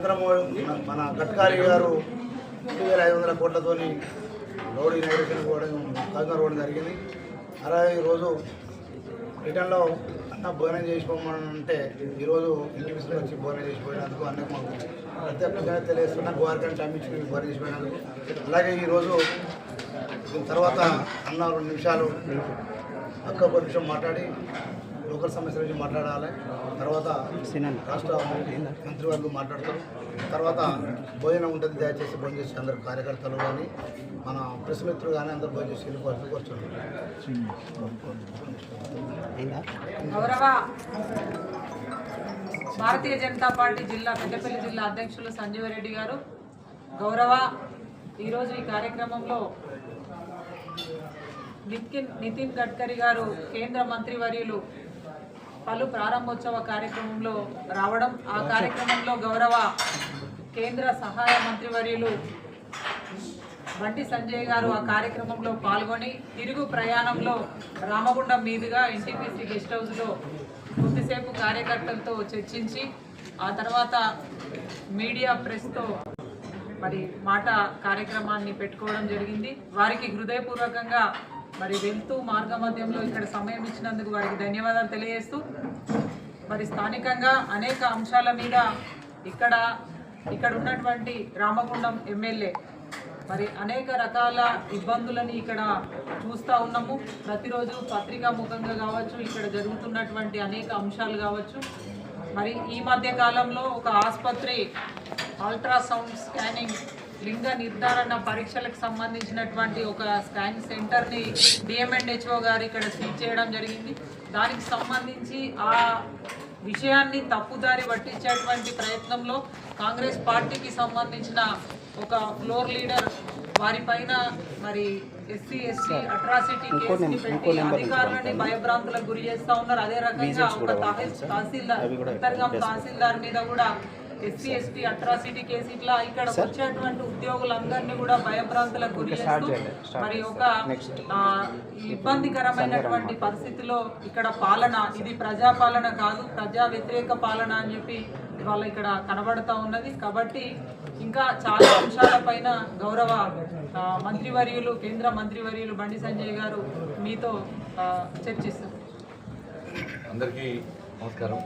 మన గడ్కారీ గారు రెండు వేల ఐదు వందల కోట్లతోని రోడ్ ఇనాగ్రేషన్ పోవడం కవిగా రోడ్ జరిగింది. అలాగే ఈరోజు రిటర్న్లో అన్న భోజనం చేసిపోమంటే ఈరోజు ఇంటి విసులు వచ్చి భోజనం చేసిపోయినందుకు అన్నకు మాకు ప్రత్యేకంగా తెలియస్తున్నా గోవారికని టైం భోజనం చేసిపోయినందుకు. అలాగే ఈరోజు తర్వాత అన్న రెండు నిమిషాలు అక్క ఒక నిమిషం మాట్లాడి లోకల్ సమస్యల గురించి మాట్లాడాలి. తర్వాత రాష్ట్ర మంత్రివర్గం మాట్లాడతారు తర్వాత భోజనం ఉంటుంది దయచేసి భోజనం చేసి అందరు కార్యకర్తలు కానీ మన ప్రెస్ మిత్రులు కానీ అందరు భోజనం చేసి వెళ్ళిపోవాలి కూర్చోండి గౌరవ భారతీయ జనతా పార్టీ జిల్లా పెద్దపల్లి జిల్లా అధ్యక్షులు సంజీవ రెడ్డి గారు. గౌరవ ఈరోజు ఈ కార్యక్రమంలో నితిన్ నితిన్ గడ్కరీ గారు కేంద్ర మంత్రివర్యులు పలు ప్రారంభోత్సవ కార్యక్రమంలో రావడం ఆ కార్యక్రమంలో గౌరవ కేంద్ర సహాయ మంత్రివర్యులు బండి సంజయ్ గారు ఆ కార్యక్రమంలో పాల్గొని తిరుగు ప్రయాణంలో రామగుండం మీదుగా ఎన్టీపీసీ గెస్ట్ హౌస్లో కొద్దిసేపు కార్యకర్తలతో చర్చించి ఆ తర్వాత మీడియా ప్రెస్తో మరి మాట కార్యక్రమాన్ని పెట్టుకోవడం జరిగింది. వారికి హృదయపూర్వకంగా మరి వెళ్తూ మార్గ మధ్యంలో ఇక్కడ సమయం ఇచ్చినందుకు వారికి ధన్యవాదాలు తెలియజేస్తూ మరి స్థానికంగా అనేక అంశాల మీద ఇక్కడ ఇక్కడ ఉన్నటువంటి రామగుండం ఎమ్మెల్యే మరి అనేక రకాల ఇబ్బందులని ఇక్కడ చూస్తూ ఉన్నాము. ప్రతిరోజు పత్రికా ముఖంగా కావచ్చు ఇక్కడ జరుగుతున్నటువంటి అనేక అంశాలు కావచ్చు. మరి ఈ మధ్య కాలంలో ఒక ఆసుపత్రి అల్ట్రాసౌండ్ స్కానింగ్ లింగ నిర్ధారణ పరీక్షలకు సంబంధించినటువంటి ఒక స్కాన్ సెంటర్ని డిఎంఎన్హెచ్ఓ గారు ఇక్కడ సీజ్ చేయడం జరిగింది. దానికి సంబంధించి ఆ విషయాన్ని తప్పుదారి పట్టించేటువంటి ప్రయత్నంలో కాంగ్రెస్ పార్టీకి సంబంధించిన ఒక ఫ్లోర్ లీడర్ వారిపైన మరి ఎస్సీ ఎస్టీ అట్రాసిటీ కేసుని పెట్టి అధికారులని భయభ్రాంతులకు గురి చేస్తా ఉన్నారు. అదే రకంగా ఒక తహసీల్ తహసీల్దార్ తహసీల్దార్ మీద కూడా ఎస్సీ ఎస్టీ అట్రాసిటీ కేసు ఇట్లా ఇక్కడ వచ్చేటువంటి ఉద్యోగులందరినీ కూడా భయభ్రాంతులకు గురి మరి ఒక ఆ, ఇబ్బందికరమైనటువంటి పరిస్థితిలో ఇక్కడ పాలన ఇది ప్రజాపాలన కాదు ప్రజా వ్యతిరేక పాలన అని చెప్పి ఇవాళ ఇక్కడ కనబడతా ఉన్నది. కాబట్టి ఇంకా చాలా అంశాలపైన గౌరవ ఆ, మంత్రివర్యులు కేంద్ర మంత్రివర్యులు బండి సంజయ్ గారు మీతో ఆ, చర్చిస్తారు. అందరికీ నమస్కారం.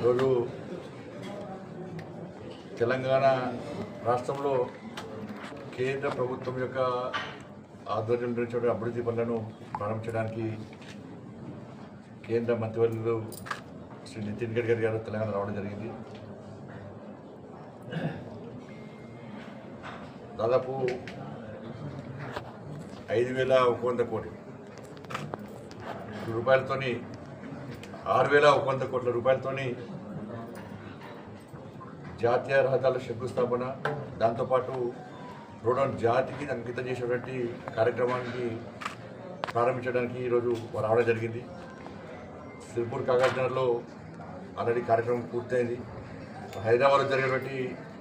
ఈరోజు తెలంగాణ రాష్ట్రంలో కేంద్ర ప్రభుత్వం యొక్క ఆధ్వర్యం నడిచే అభివృద్ధి పనులను ప్రారంభించడానికి కేంద్ర మంత్రివర్యులు శ్రీ నితిన్ గడ్కరీ గారు తెలంగాణ రావడం జరిగింది. దాదాపు ఐదు వేల ఒక వంద కోట్లు. రూపాయలతోని ఆరు వేల ఒక వంద కోట్ల రూపాయలతోని జాతీయ రహదారుల శంకుస్థాపన దాంతోపాటు రోడ్డు జాతికి అంకితం చేసేటువంటి కార్యక్రమానికి ప్రారంభించడానికి ఈరోజు రావడం జరిగింది. సిరిపూర్ కాగజ్నగర్లో ఆల్రెడీ కార్యక్రమం పూర్తయింది. హైదరాబాద్లో జరిగేటువంటి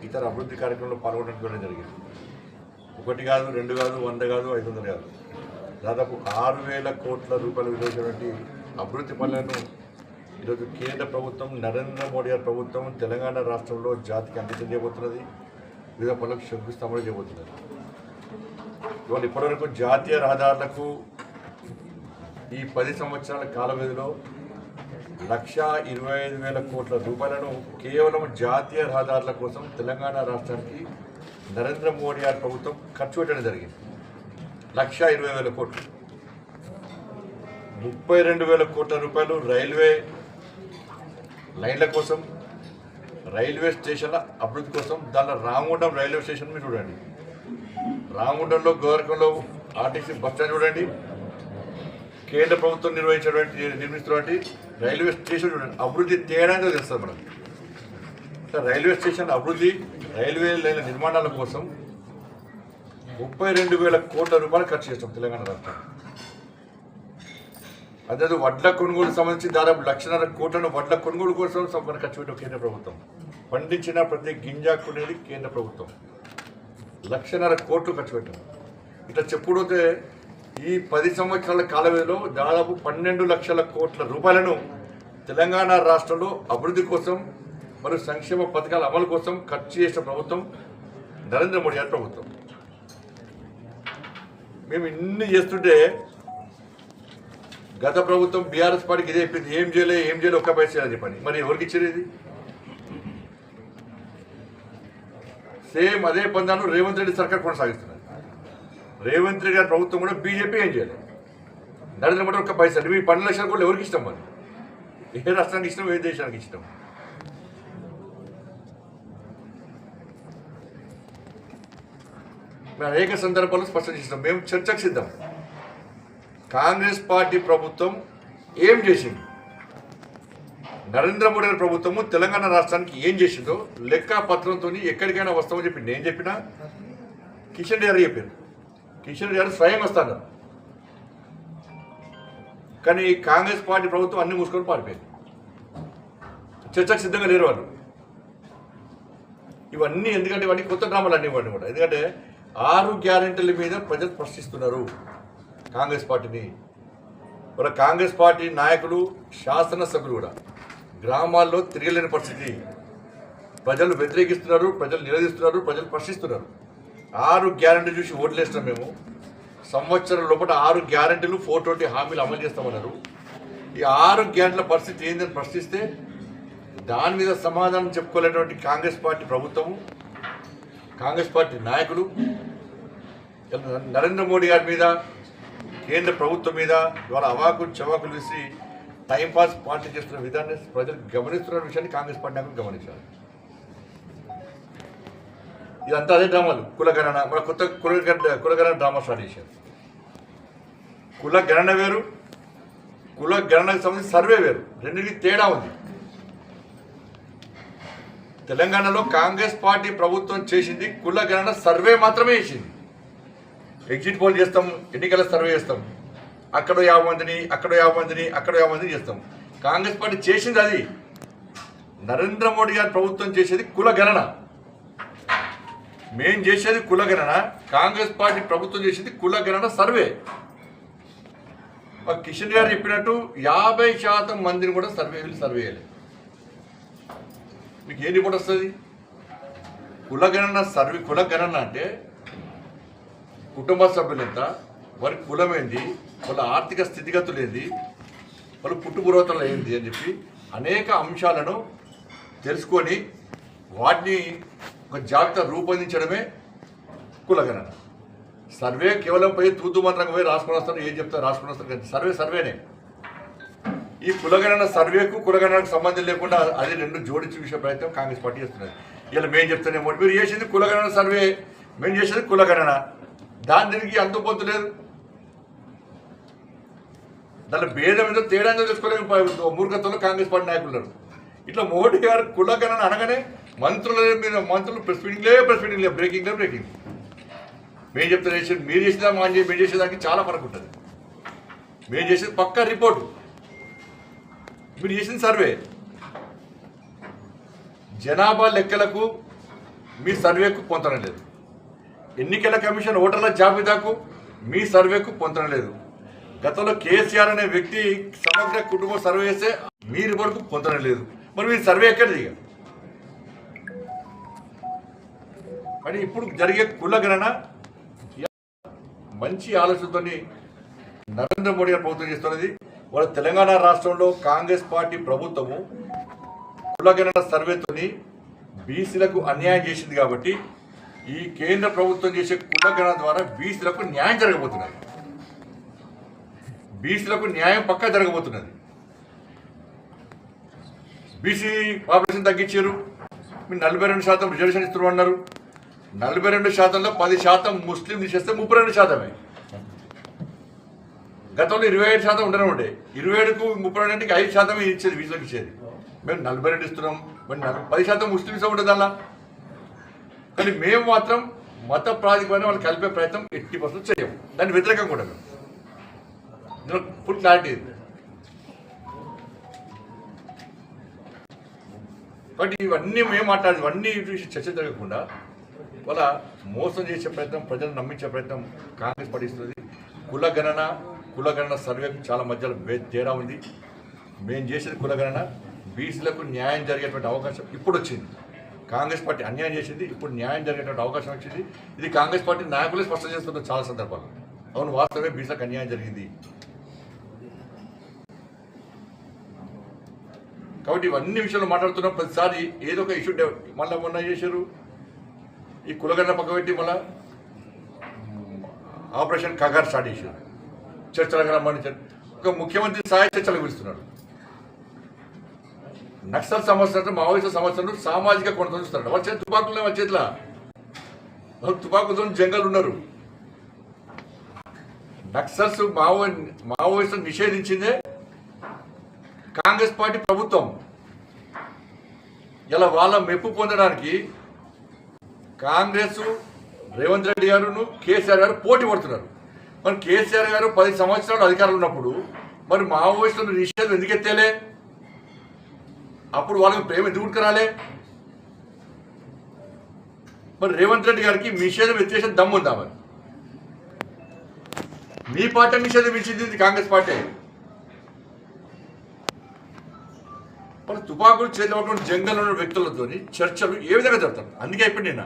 ఇతర అభివృద్ధి కార్యక్రమంలో పాల్గొనడానికి జరిగింది. ఒకటి కాదు రెండు కాదు వంద కాదు ఐదు వందలు కాదు. దాదాపు ఆరు వేల కోట్ల రూపాయలు విలువైనటువంటి అభివృద్ధి పనులను ఈరోజు కేంద్ర ప్రభుత్వం నరేంద్ర మోడీ గారి ప్రభుత్వం తెలంగాణ రాష్ట్రంలో జాతికి అంకితం చేయబోతున్నది. వివిధ పనులకు శంకుస్థాపన చేయబోతున్నది. ఇవాళ ఇప్పటివరకు జాతీయ రహదారులకు ఈ పది సంవత్సరాల కాల వ్యవధిలో లక్ష ఇరవై ఐదు వేల కోట్ల రూపాయలను కేవలం జాతీయ రహదారుల కోసం తెలంగాణ రాష్ట్రానికి నరేంద్ర మోడీ గారి ప్రభుత్వం ఖర్చు పెట్టడం జరిగింది. లక్ష ఇరవై వేల కోట్లు. ముప్పై రెండు వేల కోట్ల రూపాయలు రైల్వే లైన్ల కోసం రైల్వే స్టేషన్ల అభివృద్ధి కోసం దానిలో రామగుండం రైల్వే స్టేషన్ మీరు చూడండి. రామగుండంలో గోరకంలో ఆర్టీసీ బస్ స్టాండ్ చూడండి. కేంద్ర ప్రభుత్వం నిర్వహించినటువంటి నిర్మిస్తున్నటువంటి రైల్వే స్టేషన్ చూడండి. అభివృద్ధి తేడాగా తెలుస్తుంది మనం రైల్వే స్టేషన్ అభివృద్ధి రైల్వే లైన్ల నిర్మాణాల కోసం ముప్పై రెండు వేల కోట్ల రూపాయలు ఖర్చు చేస్తాం తెలంగాణ రాష్ట్రం అదే వడ్ల కొనుగోలు సంబంధించి దాదాపు లక్షన్నర కోట్లను వడ్ల కొనుగోలు కోసం సంపన్న ఖర్చు పెట్టడం కేంద్ర ప్రభుత్వం. పండించిన ప్రతి గింజ కొనేది కేంద్ర ప్రభుత్వం. లక్షన్నర కోట్లు ఖర్చు పెట్టాం ఇట్లా చెప్పుడైతే ఈ పది సంవత్సరాల కాల వ్యవధిలో దాదాపు పన్నెండు లక్షల కోట్ల రూపాయలను తెలంగాణ రాష్ట్రంలో అభివృద్ధి కోసం మరియు సంక్షేమ పథకాల అమలు కోసం ఖర్చు చేసిన ప్రభుత్వం నరేంద్ర మోడీ గారి ప్రభుత్వం. మేము ఇన్ని చేస్తుంటే గత ప్రభుత్వం బీఆర్ఎస్ పార్టీకి ఇదే చెప్పింది. ఏం చేయలే ఏం చేయలే ఒక్క పైసా చెప్పండి. మరి ఎవరికి ఇచ్చారు ఇది? సేమ్ అదే పందాను రేవంత్ రెడ్డి సర్కార్ కొనసాగిస్తున్నారు. రేవంత్ రెడ్డి గారి ప్రభుత్వం కూడా బీజేపీ ఏం చేయలేదు నరేంద్ర మోడీ ఒక్క పైసా మీ పన్నెండు లక్షలు కూడా ఎవరికి ఇష్టం మరి? ఏ రాష్ట్రానికి ఇష్టం ఏ దేశానికి ఇష్టం? మేము అనేక సందర్భాల్లో స్పష్టం చేసినాం. మేము చర్చకు సిద్ధం. కాంగ్రెస్ పార్టీ ప్రభుత్వం ఏం చేసింది? నరేంద్ర మోడీ గారి ప్రభుత్వము తెలంగాణ రాష్ట్రానికి ఏం చేసిందో లెక్క పత్రంతో ఎక్కడికైనా వస్తామని చెప్పి నేను చెప్పినా? కిషన్ రెడ్డి గారు చెప్పారు. కిషన్ రెడ్డి గారు స్వయం వస్తాను కానీ కాంగ్రెస్ పార్టీ ప్రభుత్వం అన్ని మూసుకొని పారిపోయింది. చర్చకు సిద్ధంగా లేరు వాళ్ళు. ఇవన్నీ ఎందుకంటే ఇవన్నీ కొత్త డ్రామాలు అన్నీ ఇవ్వండి కూడా. ఎందుకంటే ఆరు గ్యారెంటీల మీద ప్రజలు ప్రశ్నిస్తున్నారు. కాంగ్రెస్ పార్టీని. మన కాంగ్రెస్ పార్టీ నాయకులు శాసనసభ్యులు కూడా. గ్రామాల్లో తిరగలేని పరిస్థితి. ప్రజలు వ్యతిరేకిస్తున్నారు ప్రజలు నిలదీస్తున్నారు ప్రజలు ప్రశ్నిస్తున్నారు. ఆరు గ్యారంటీ చూసి ఓట్లేసినాం మేము. సంవత్సరం లోపల ఆరు గ్యారెంటీలు ఫోర్ ట్వంటీ హామీలు అమలు చేస్తామన్నారు. ఈ ఆరు గ్యారెంటీల పరిస్థితి ఏందని ప్రశ్నిస్తే దాని మీద సమాధానం చెప్పుకోలేటువంటి కాంగ్రెస్ పార్టీ ప్రభుత్వము కాంగ్రెస్ పార్టీ నాయకులు నరేంద్ర మోడీ గారి మీద కేంద్ర ప్రభుత్వం మీద ఇవాళ అవాకులు చవాకులు వేసి టైంపాస్ పార్టీ చేస్తున్న విధాన్ని ప్రజలు గమనిస్తున్న విషయాన్ని కాంగ్రెస్ పార్టీ నాయకులు గమనించాలి ఇదంతా అదే డ్రామాలు. కులగణన మన కొత్త కులగణ కులగణన డ్రామా స్టార్ట్ చేశారు. కుల గణన వేరు కుల గణనకు సంబంధించి సర్వే వేరు. రెండింటికి తేడా ఉంది. తెలంగాణలో కాంగ్రెస్ పార్టీ ప్రభుత్వం చేసింది కుల గణన సర్వే మాత్రమే చేసింది. ఎగ్జిట్ పోల్ చేస్తాం ఎన్నికల సర్వే చేస్తాం. అక్కడ యాభై మందిని అక్కడ యాభై మందిని అక్కడ యాభై మందిని చేస్తాం. కాంగ్రెస్ పార్టీ చేసింది అది. నరేంద్ర మోడీ గారి ప్రభుత్వం చేసేది కుల గణన మేం చేసేది కుల గణన కాంగ్రెస్ పార్టీ ప్రభుత్వం చేసేది కుల గణన సర్వే. మా కిషన్ గారు చెప్పినట్టు యాభై శాతం మందిని కూడా సర్వే సర్వే చేయలేదు. మీకు ఏ రిపోర్ట్ వస్తుంది? కులగణన సర్వే కులగణన అంటే కుటుంబ సభ్యులు ఎంత? వారి కులం ఏంది వాళ్ళ ఆర్థిక స్థితిగతులు ఏంది వాళ్ళ పుట్టుపూర్వతలు ఏంది అని చెప్పి అనేక అంశాలను తెలుసుకొని వాటిని ఒక జాబితా రూపొందించడమే కులగణన. సర్వే కేవలం పోయి తూతు మంత్రంగా పోయి రాసుకొని వస్తారు ఏం చెప్తారు రాసుకొని వస్తారు కానీ సర్వే సర్వేనే. ఈ కులగణన సర్వేకు కులగణనకు సంబంధం లేకుండా అది రెండు జోడించి చూసే ప్రయత్నం కాంగ్రెస్ పార్టీ చేస్తున్నది. ఇలా మేము చెప్తానే మీరు చేసింది కులగణన సర్వే మేము చేసేది కులగణన. దాని దీనికి అంత దాని భేదం ఏదో తేడా ఏదో తెలుసుకోలేని మూర్ఖత్వంలో కాంగ్రెస్ పార్టీ నాయకులు. ఉన్నారు ఇట్లా మోడీ గారు కులగణన అనగానే మంత్రుల మీద మంత్రులు ప్రెస్ మీటింగ్లే ప్రెస్ మీటింగ్లే బ్రేకింగ్లే బ్రేకింగ్ మేము చెప్తే చేసేది మీరు చేసేదా మా మేము చేసేదానికి చాలా ఫరక్ ఉంటుంది. మేము చేసేది పక్కా రిపోర్టు. మీరు చేసిన సర్వే. జనాభా లెక్కలకు మీ సర్వేకు పొందడం లేదు. ఎన్నికల కమిషన్ ఓటర్ల జాబితాకు మీ సర్వేకు పొందడం లేదు. గతంలో కేసీఆర్ అనే వ్యక్తి సమగ్ర కుటుంబ సర్వే చేస్తే మీరు వరకు పొందడం లేదు. మరి మీరు సర్వే ఎక్కడిది మరి కానీ ఇప్పుడు జరిగే కులగణన మంచి ఆలోచనతో నరేంద్ర మోడీ గారు ప్రభుత్వం చేస్తున్నది. వాళ్ళ తెలంగాణ రాష్ట్రంలో కాంగ్రెస్ పార్టీ ప్రభుత్వము కులగణన సర్వేతోని బీసీలకు అన్యాయం చేసింది కాబట్టి ఈ కేంద్ర ప్రభుత్వం చేసే కులగణ ద్వారా బీసీలకు న్యాయం జరగబోతున్నది. బీసీలకు న్యాయం పక్కా జరగబోతున్నది. బీసీ పాపులేషన్ తగ్గించారు. మీరు నలభై రెండు శాతం రిజర్వేషన్ ఇస్తున్నారు అన్నారు. నలభై రెండు శాతంలో పది శాతం ముస్లిం తీసేస్తే ముప్పై రెండు శాతమే. గతంలో ఇరవై ఏడు శాతం ఉండనే ఉండే. ఇరవై ఏడుకు ముప్పై రెండుకి ఐదు శాతమే ఇచ్చేది వీసాకి ఇచ్చేది. మేము నలభై రెండు ఇస్తున్నాం. మరి నలభై పది శాతం ముస్లిమ్స్ ఉండదు అలా కానీ మేము మాత్రం మత ప్రాతిపదికన వాళ్ళు కలిపే ప్రయత్నం ఎట్టి పర్సెంట్ చేయము. దాన్ని వ్యతిరేకం కూడా మేము ఇందులో ఫుల్ క్లారిటీ కాబట్టి ఇవన్నీ మేము మాట్లాడేది ఇవన్నీ చూసి చర్చ జరగకుండా వాళ్ళ మోసం చేసే ప్రయత్నం ప్రజలను నమ్మించే ప్రయత్నం కాంగ్రెస్ పడిస్తుంది కులగణన కులగణన సర్వే చాలా మధ్యలో తేడా ఉంది. మేము చేసేది కులగణన బీసీలకు న్యాయం జరిగేటువంటి అవకాశం ఇప్పుడు వచ్చింది. కాంగ్రెస్ పార్టీ అన్యాయం చేసింది ఇప్పుడు న్యాయం జరిగేటువంటి అవకాశం వచ్చింది. ఇది కాంగ్రెస్ పార్టీ నాయకులే స్పష్టం చేస్తున్నారు చాలా సందర్భాలు. అవును వాస్తవమే బీసీలకు అన్యాయం జరిగింది. కాబట్టి ఇవన్నీ విషయాలు మాట్లాడుతున్నా. ప్రతిసారి ఏదో ఒక ఇష్యూ మళ్ళీ మొన్న చేశారు? ఈ కులగన్న పక్క పెట్టి ఆపరేషన్ కగార్ స్టార్ట్ చేశారు. చర్చలకు రమ్మని ఒక ముఖ్యమంత్రి సహాయ చర్చలకు పిలుస్తున్నాడు నక్సల్ సమస్యలు మావోయిస్ట్ సమస్యలు సామాజిక కొనత చూస్తున్నాడు వాళ్ళ చేతి తుపాకులు వాళ్ళ చేతిలో. తుపాకులతో జంగలు ఉన్నారు. నక్సల్స్ మావో మావోయిస్టు నిషేధించిందే కాంగ్రెస్ పార్టీ ప్రభుత్వం. ఇలా వాళ్ళ మెప్పు పొందడానికి కాంగ్రెస్ రేవంత్ రెడ్డి గారును కేసీఆర్ గారు పోటీ పడుతున్నారు. మరి కేసీఆర్ గారు పది సంవత్సరాలు అధికారంలో ఉన్నప్పుడు మరి మావోయిస్టులను నిషేధం ఎందుకు ఎత్తేలే? అప్పుడు వాళ్ళకి ప్రేమ ఎందుకు రాలే మరి రేవంత్ రెడ్డి గారికి నిషేధం వ్యత్యాసం దమ్ము ఉందా మరి? మీ పార్టీ నిషేధం ఇచ్చింది కాంగ్రెస్ పార్టీ మరి తుపాకులు చేతిలో జంగల్ జంగల్లో ఉన్న వ్యక్తులతో చర్చలు ఏ విధంగా జరుగుతారు అందుకే ఇప్పుడు నేను.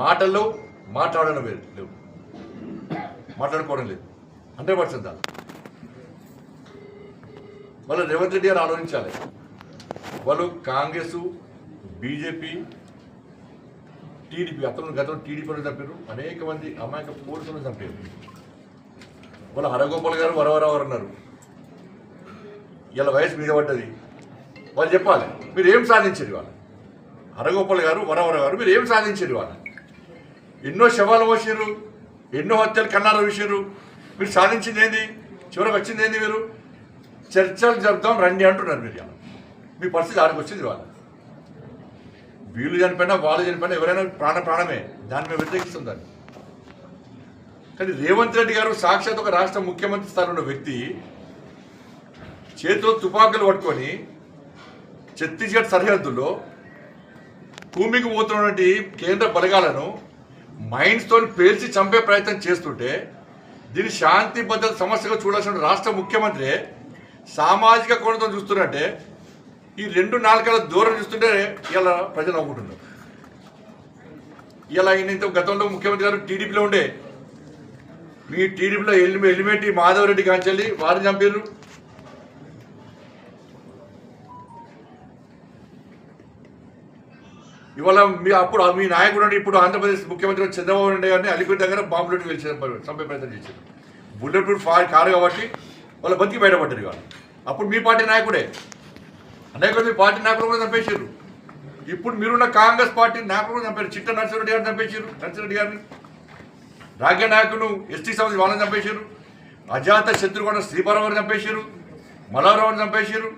మాటల్లో మాట్లాడడం లేదు. లేవు మాట్లాడుకోవడం లేదు. హండ్రెడ్ పర్సెంట్ వాళ్ళు రేవంత్ రెడ్డి గారు ఆలోచించాలి. వాళ్ళు కాంగ్రెస్ బీజేపీ టీడీపీ అతను గతంలో టీడీపీలో చంపారు అనేక మంది అమాయక పోలీసులను చంపారు వాళ్ళు హరగోపాల్ గారు వరవరవరు అన్నారు. ఇలా వయసు మీద పడ్డది. వాళ్ళు చెప్పాలి. మీరు ఏం సాధించారు వాళ్ళు హరగోపాల్ గారు వరవర గారు మీరు ఏం సాధించారు వాళ్ళు ఎన్నో శవాలు పోసారు ఎన్నో హత్యలు కన్నాలు వేసారు మీరు సాధించింది ఏంది? చివరికి వచ్చింది ఏంది మీరు? చర్చలు జరుపుతాం రండి అంటున్నారు మీరు మీ పరిస్థితి ఆడికి వచ్చింది వాళ్ళు వీళ్ళు చనిపోయినా వాళ్ళు చనిపోయినా ఎవరైనా ప్రాణ ప్రాణమే. దాని మీద వ్యతిరేకిస్తుంది దాన్ని. కానీ రేవంత్ రెడ్డి గారు సాక్షాత్ ఒక రాష్ట్ర ముఖ్యమంత్రి స్థానంలో ఉన్న వ్యక్తి చేతిలో తుపాకులు పట్టుకొని ఛత్తీస్గఢ్ సరిహద్దుల్లో భూమికి పోతున్నటువంటి కేంద్ర బలగాలను మైండ్స్తో పేల్చి చంపే ప్రయత్నం చేస్తుంటే దీన్ని శాంతి భద్రత సమస్యగా చూడాల్సిన రాష్ట్ర ముఖ్యమంత్రి సామాజిక కోణంతో చూస్తున్నట్టే ఈ రెండు నాలుగల దూరం చూస్తుంటే ఇలా ప్రజలు అమ్ముకుంటున్నారు ఇలా ఇంత గతంలో ముఖ్యమంత్రి గారు టీడీపీలో ఉండే మీ టీడీపీలో ఎలిమె ఎలిమెంటి మాధవరెడ్డి కాంచెల్లి వారిని చంపారు ఇవాళ మీ అప్పుడు మీ నాయకుడు ఇప్పుడు ఆంధ్రప్రదేశ్ ముఖ్యమంత్రి చంద్రబాబు నాయుడు గారిని అలిపిరి దగ్గర బాంబులెట్ వెళ్ళి చంపే ప్రయత్నం చేశారు. బుల్లెట్ ప్రూఫ్ కారు కాబట్టి వాళ్ళ బతికి బయటపడ్డారు ఇవాళ. అప్పుడు మీ పార్టీ నాయకుడే. అనేక మీ పార్టీ నాయకులు కూడా చంపేశారు ఇప్పుడు మీరున్న కాంగ్రెస్ పార్టీ నాయకులు కూడా చంపారు. చిట్ట నరసింహరెడ్డి గారిని చంపేశారు నరసింహరెడ్డి గారిని. రాజ్య నాయకులు ఎస్టీ సమితి వాళ్ళని చంపేశారు అజాత శత్రుగొండ శ్రీపరం గారిని చంపేశారు మలారావుని చంపేశారు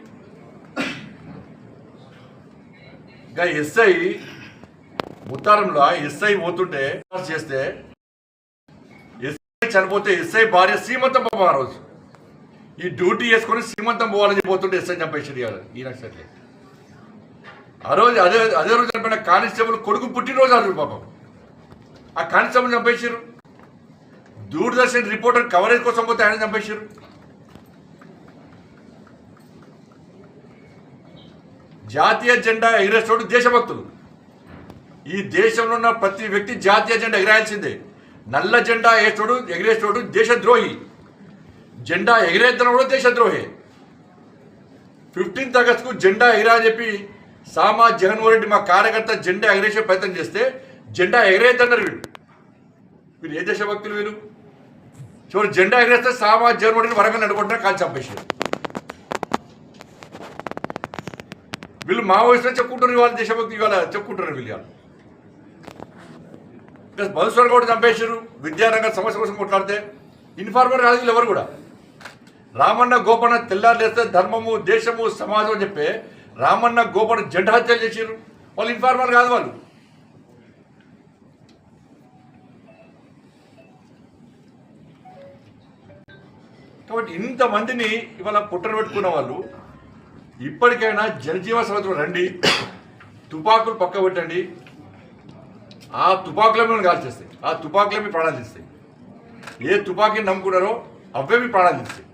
ఇంకా ఎస్ఐ ముత్తారంలో ఎస్ఐ పోతుంటే చేస్తే ఎస్ఐ చనిపోతే ఎస్ఐ భార్య సీమంతం పాపం ఆ రోజు. ఈ డ్యూటీ చేసుకొని శ్రీమంతం పోవాలని పోతుంటే ఎస్ఐ చంపేశ్వరి గారు ఈ సరే ఆ రోజు అదే అదే రోజు చనిపోయిన కానిస్టేబుల్ కొడుకు పుట్టినరోజు ఆ రోజు పాపం. ఆ కానిస్టేబుల్ చంపేశారు. దూరదర్శన్ రిపోర్టర్ కవరేజ్ కోసం పోతే ఆయన చంపేశారు. జాతీయ జెండా ఎగిరేసేవాడు దేశభక్తులు ఈ దేశంలో ఉన్న ప్రతి వ్యక్తి జాతీయ జెండా ఎగిరాల్సిందే నల్ల జెండా వేసేవాడు ఎగిరేసేవాడు దేశద్రోహి. జెండా ఎగిరేద్దడం కూడా దేశద్రోహి. ఫిఫ్టీన్త్ ఆగస్టుకు జెండా ఎగిరా చెప్పి సామా జగన్మోహన్ రెడ్డి మా కార్యకర్త జెండా ఎగిరేసే ప్రయత్నం చేస్తే జెండా ఎగిరేద్దన్నారు వీళ్ళు. వీళ్ళు ఏ దేశభక్తులు వీరు చివరి జెండా ఎగిరేస్తే సామా జగన్మోహన్ రెడ్డి వరంగల్ నడుకుంటారు కాల్ చంపేసారు వీళ్ళు మావోయిస్టులు చెప్పుకుంటారు ఇవాళ దేశభక్తి ఇవాళ చెప్పుకుంటున్నారు వీళ్ళు ఇవాళ. ప్లస్ మధుస్వర్ కూడా చంపేశారు విద్యారంగ సమస్య కోసం కొట్లాడితే ఇన్ఫార్మర్ రాజులు ఎవరు కూడా? రామన్న గోపన్న తెల్లారులేస్తే ధర్మము దేశము సమాజం అని చెప్పి రామన్న గోపన్న జెండా హత్యలు చేసారు వాళ్ళు ఇన్ఫార్మర్ కాదు వాళ్ళు. కాబట్టి ఇంతమందిని ఇవాళ పుట్టన పెట్టుకున్న వాళ్ళు ఇప్పటికైనా జనజీవ సమితిలో రండి తుపాకులు పక్క పెట్టండి. ఆ తుపాకుల మీద కాల్చేస్తాయి. ఆ తుపాకులే మీ ప్రాణాలు తీస్తాయి. ఏ తుపాకీని నమ్ముకున్నారో అవే మీ ప్రాణాలు తీస్తాయి.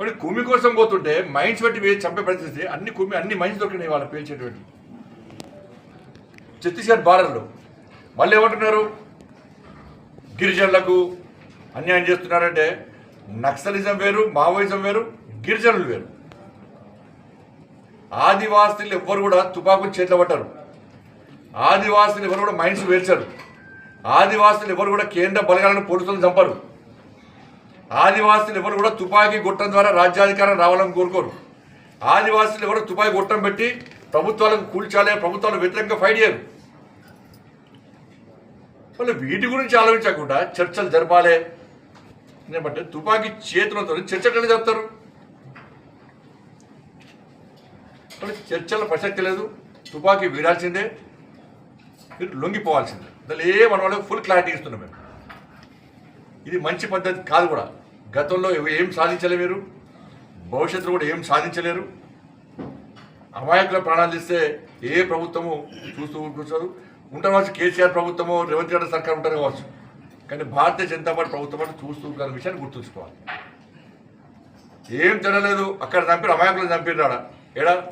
మరి కుమి కోసం పోతుంటే మైన్స్ పెట్టి చంపే పరిస్థితి అన్ని కుమి అన్ని మైన్స్ దొరికినాయి వాళ్ళు పేల్చేటువంటి ఛత్తీస్గఢ్ బార్డర్లో. మళ్ళీ ఏమంటున్నారు? గిరిజనులకు అన్యాయం చేస్తున్నారంటే నక్సలిజం వేరు మావోయిజం వేరు గిరిజనులు వేరు. ఆదివాసులు ఎవ్వరు కూడా తుపాకులు చేతిలో పట్టారు. ఆదివాసులు ఎవరు కూడా మైండ్స్ వేర్చారు ఆదివాసులు ఎవరు కూడా కేంద్ర బలగాలను పోలీసులను చంపరు. ఆదివాసులు ఎవరు కూడా తుపాకీ గొట్టం ద్వారా రాజ్యాధికారం రావాలని కోరుకోరు. ఆదివాసులు ఎవరు తుపాకీ గొట్టం పెట్టి ప్రభుత్వాలకు కూల్చాలి ప్రభుత్వాలు వ్యతిరేకంగా ఫైట్ చేయరు. మళ్ళీ వీటి గురించి ఆలోచించకుండా చర్చలు జరపాలి. ఎందుకంటే తుపాకీ చేతులతో చర్చలు చెప్తారు మరి చర్చల ప్రసక్తి లేదు. తుపాకీ వీడాల్సిందే మీరు లొంగిపోవాల్సిందే. దాని ఏ మన వాళ్ళకి ఫుల్ క్లారిటీ ఇస్తున్నాం మేము. ఇది మంచి పద్ధతి కాదు కూడా. గతంలో ఏం సాధించలేరు భవిష్యత్తులో కూడా ఏం సాధించలేరు? అమాయకుల ప్రాణాలు ఇస్తే ఏ ప్రభుత్వము చూస్తూ కూర్చోదు. ఉండవచ్చు కేసీఆర్ ప్రభుత్వము రేవంత్ రెడ్డి సర్కార్ ఉంటారు కావచ్చు. కానీ భారతీయ జనతా పార్టీ ప్రభుత్వం అంటే చూస్తూ ఉన్న విషయాన్ని గుర్తుంచుకోవాలి. ఏం తినలేదు అక్కడ చంపారు అమాయకులను చంపినాడా ఆడ. ఏడా?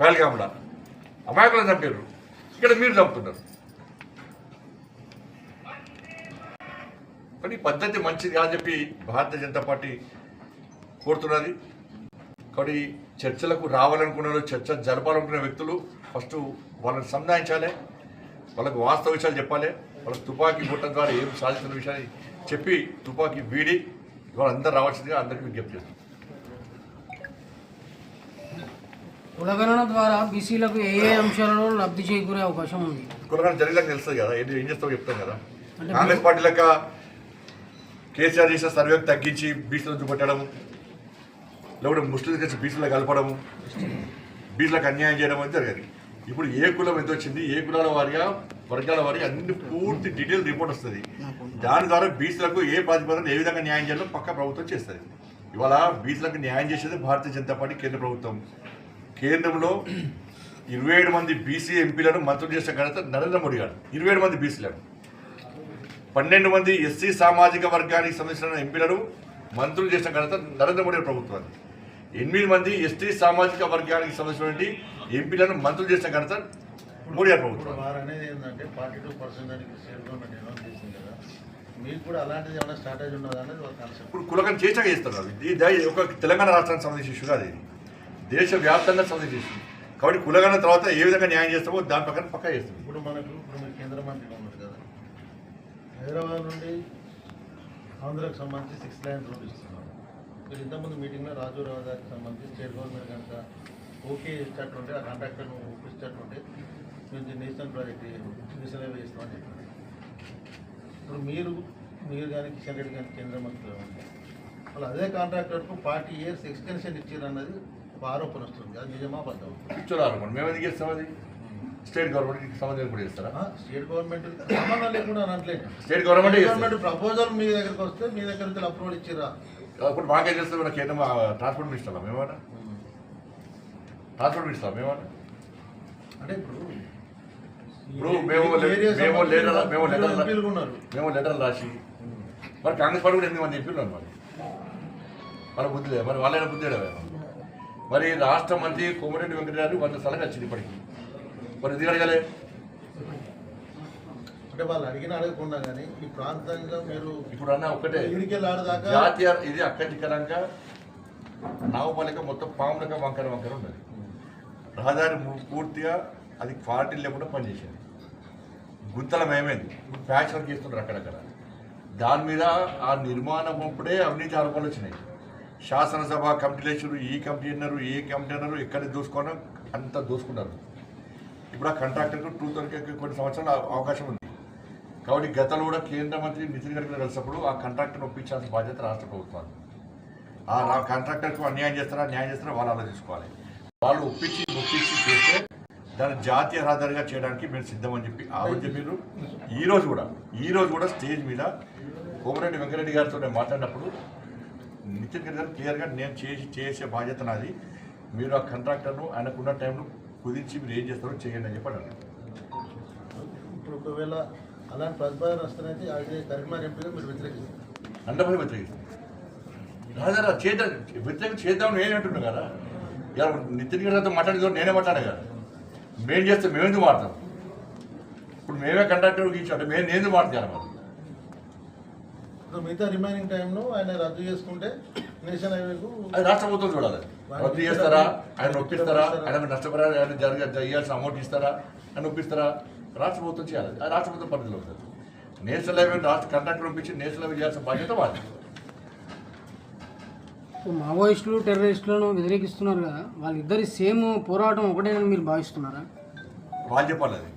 పహల్గాముడా. అమాయకులను చంపారు ఇక్కడ మీరు చంపుతున్నారు. కానీ పద్ధతి మంచిది కాదని చెప్పి భారతీయ జనతా పార్టీ కోరుతున్నది. కాబట్టి చర్చలకు రావాలనుకున్న చర్చ జరపాలనుకునే వ్యక్తులు ఫస్ట్ వాళ్ళని సంధానించాలి వాళ్ళకు వాస్తవ విషయాలు చెప్పాలి. వాళ్ళకి తుపాకీ గుట్టం ద్వారా ఏం సాధిస్తున్న విషయాన్ని చెప్పి తుపాకీ వీడి ఇవాళ అందరూ రావాల్సిందిగా అందరికీ విజ్ఞప్తి చేస్తాం కులగణన ద్వారా బీసీలకు ఏ ఏ అంశాలలో లబ్ధి చేకూరే అవకాశం ఉంది? కులగానే జరిగినాక తెలుస్తుంది కదా. ఏం చేస్తావో చెప్తాం కదా. కాంగ్రెస్ పార్టీ లెక్క కేసీఆర్ చేసిన సర్వేకు తగ్గించి బీచ్లను చూపెట్టడం లేకుంటే ముస్లింస్ కలిసి బీచ్లో కలపడము బీచ్లకు అన్యాయం చేయడం అనేది జరిగింది. ఇప్పుడు ఏ కులం ఎంత వచ్చింది ఏ కులాల వారిగా వర్గాల వారిగా అన్ని పూర్తి డీటెయిల్ రిపోర్ట్ వస్తుంది. దాని ద్వారా బీచ్లకు ఏ ప్రాతిపదన ఏ విధంగా న్యాయం చేయాలో పక్క ప్రభుత్వం చేస్తుంది. ఇవాళ బీచ్లకు న్యాయం చేసేది భారతీయ జనతా పార్టీ కేంద్ర ప్రభుత్వం. కేంద్రంలో ఇరవై ఏడు మంది బీసీ ఎంపీలను మంత్రులు చేసిన ఘనత నరేంద్ర మోడీ గారు. ఇరవై ఏడు మంది బీసీలను. పన్నెండు మంది ఎస్సీ సామాజిక వర్గానికి సంబంధించిన ఎంపీలను మంత్రులు చేసిన ఘనత నరేంద్ర మోడీ ప్రభుత్వాన్ని ఎనిమిది మంది ఎస్టీ సామాజిక వర్గానికి సంబంధించినటువంటి ఎంపీలను మంత్రులు చేసిన ఘనత మోడీ ప్రభుత్వం ఇప్పుడు కులకం చేసాక చేస్తున్నారు ఇది ఒక తెలంగాణ రాష్ట్రానికి సంబంధించిన ఇష్యూ కాదు ఇది. దేశ వ్యాప్తంగా సంబంధించిన ఇష్యూ. కాబట్టి కులగణ తర్వాత ఏ విధంగా న్యాయం చేస్తామో దాని ప్రకారం పక్కా చేస్తాం. ఇప్పుడు మనకు కేంద్ర కదా హైదరాబాద్ నుండి ఆంధ్రాకి సంబంధించి సిక్స్ లైన్స్ రోడ్ ఇస్తున్నాం మీరు ఇంతకుముందు మీటింగ్లో రాజు రాజాకి సంబంధించి స్టేట్ గవర్నమెంట్ కనుక ఓకే ఇచ్చేటట్టుంటే ఆ కాంట్రాక్టర్ను ఒప్పించేటట్టుంటే మేము నేషనల్ ప్రాజెక్ట్ నేషనల్ హైవే ఇస్తామని చెప్పారు. ఇప్పుడు మీరు మీరు కానీ కిషన్ రెడ్డి కానీ కేంద్ర మంత్రి వాళ్ళు అదే కాంట్రాక్టర్కు ఫార్టీ ఇయర్స్ ఎక్స్టెన్షన్ ఇచ్చారు అన్నది ఒక ఆరోపణ వస్తుంది. అది నిజమా బద్దం ఇచ్చున్నారు మేము ఎందుకు చేస్తాం అది? స్టేట్ గవర్నమెంట్కి సంబంధించి కూడా చేస్తారా? స్టేట్ గవర్నమెంట్ సంబంధం లేకుండా అని అనట్లేదు. స్టేట్ గవర్నమెంట్ గవర్నమెంట్ ప్రపోజల్ మీ దగ్గరికి వస్తే మీ దగ్గర అప్రూవల్ ఇచ్చిరా? ఇప్పుడు మాకేం చేస్తాం మన కేంద్రం ట్రాన్స్పోర్ట్ మినిస్టర్ మేమన్నా? ట్రాన్స్పోర్ట్ మినిస్టర్ మేమన్నా? అంటే ఇప్పుడు ఇప్పుడు మేము మేము లేటర్ మేము లెటర్ మేము రాసి మరి కాంగ్రెస్ పార్టీ కూడా ఎనిమిది మంది ఎంపీలు మరి? మన బుద్ధి లేదు. మరి వాళ్ళైనా బుద్ధి లేదా మరి రాష్ట్ర మంత్రి కోమరెడ్డి వెంకట గారు వంద స్థలం వచ్చింది ఇప్పటికి. మరి ఇది అడగలే? అంటే వాళ్ళు అడిగిన అడగకుండా కానీ ఈ ప్రాంతంగా మీరు ఇప్పుడు అన్న ఆడదాకా జాతీయ ఇది అక్కడికరంగా నావపాలిక మొత్తం పాములక వంకర వంకర ఉన్నది. రహదారి పూర్తిగా అది క్వాలిటీ లేకుండా పనిచేసేది. గుంతలం ఏమైంది ఇప్పుడు ప్యాచ్ వర్క్ చేస్తున్నారు అక్కడక్కడ. దాని మీద ఆ నిర్మాణం అప్పుడే అవినీతి ఆరోపణలు వచ్చినాయి. శాసనసభ కమిటీలు ఈ కమిటీ అన్నారు ఏ కమిటీ అన్నారు ఎక్కడ దూసుకోవడం అంతా దూసుకున్నారు. ఇప్పుడు ఆ కాంట్రాక్టర్కు టూ థౌసండ్ కొన్ని సంవత్సరాలు అవకాశం ఉంది. కాబట్టి గతంలో కూడా కేంద్ర మంత్రి నితిన్ గడ్కరీ కలిసినప్పుడు ఆ కాంట్రాక్టర్ని ఒప్పించాల్సిన బాధ్యత రాష్ట్ర ప్రభుత్వాలు. ఆ కాంట్రాక్టర్కు అన్యాయం చేస్తారా న్యాయం చేస్తారా వాళ్ళు ఆలోచించుకోవాలి. వాళ్ళు ఒప్పించి ఒప్పించి చేస్తే దాన్ని జాతీయ రహదారిగా చేయడానికి మేము సిద్ధమని చెప్పి ఆ రోజు మీరు ఈ రోజు కూడా ఈ రోజు కూడా స్టేజ్ మీద కోమరెడ్డి వెంకరెడ్డి గారితో నేను మాట్లాడినప్పుడు నితిన్ గడ్కరీ గారు క్లియర్గా నేను చేసి చేసే బాధ్యత నాది. మీరు ఆ కాంట్రాక్టర్ను ఆయనకున్న టైంలో కుదించి మీరు ఏం చేస్తారో చేయండి అని చెప్పి అన్నారు ఇప్పుడు ఒకవేళ అలాంటి ప్రతిపాదన వస్తానైతే అదే కరీంనగర్ ఎంపీగా మీరు వ్యతిరేకిస్తారు. అందరిపై వ్యతిరేకిస్తారు. రాజారా చేద్దాం వ్యతిరేకం చేద్దాం నేనే అంటున్నా కదా? ఇలా నితిన్ గారితో మాట్లాడేదో నేనే మాట్లాడా కదా. మేము చేస్తే మేము ఎందుకు మాడతాం ఇప్పుడు మేమే కండక్టర్ ఇచ్చాడు మేము నేను మాట్లాడాలి మరి? మిగతా రిమైనింగ్ టైంలో ఆయన రద్దు చేసుకుంటే నేషనల్ హైవేకు అది రాష్ట్ర ప్రభుత్వం చూడాలి రద్దు చేస్తారా? ఆయన నొప్పిస్తారా? ఆయన నష్టపరాలు ఆయన జరగ అమౌంట్ ఇస్తారా? ఆయన నొప్పిస్తారా? రాష్ట్ర ప్రభుత్వం చేయాలి. అది రాష్ట్ర ప్రభుత్వం పరిధిలో ఉంటుంది నేషనల్ హైవే రాష్ట్ర కండక్టర్ పంపించి నేషనల్ హైవే చేయాల్సిన బాధ్యత సో మావోయిస్టులు టెర్రరిస్టులను వ్యతిరేకిస్తున్నారు కదా వాళ్ళిద్దరి సేమ్ పోరాటం ఒకటేనని మీరు భావిస్తున్నారా? వాళ్ళు చెప్పాలి అది.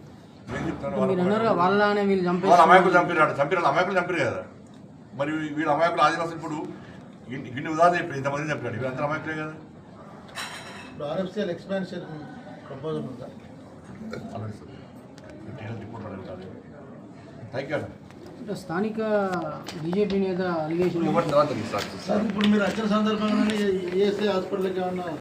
మీరు అన్నారు కదా, వాళ్ళ వీళ్ళు వాళ్ళ అమాయకులు చంపినాడు చంపిన అమాయకులు చంపారు కదా. మరి వీళ్ళ అమాయకులు ఆదివాసులు ఇప్పుడు ఇన్ని ఇన్ని ఉదాహరణ చెప్పారు ఇంతమంది చంపినాడు వీళ్ళంతా అమాయకులే కదా ఇప్పుడు ఆర్ఎఫ్సిఎల్ ఎక్స్పాన్షన్ ప్రపోజల్ ఉందా? ఆలోచిస్తారు రిపోర్ట్ అడగాలి థ్యాంక్ యూ అంటే స్థానిక బీజేపీ నేత అలిగేషన్ ఇప్పుడు మీరు వచ్చిన సందర్భంగానే ఏఎస్ఐ హాస్పిటల్కి ఏమన్నా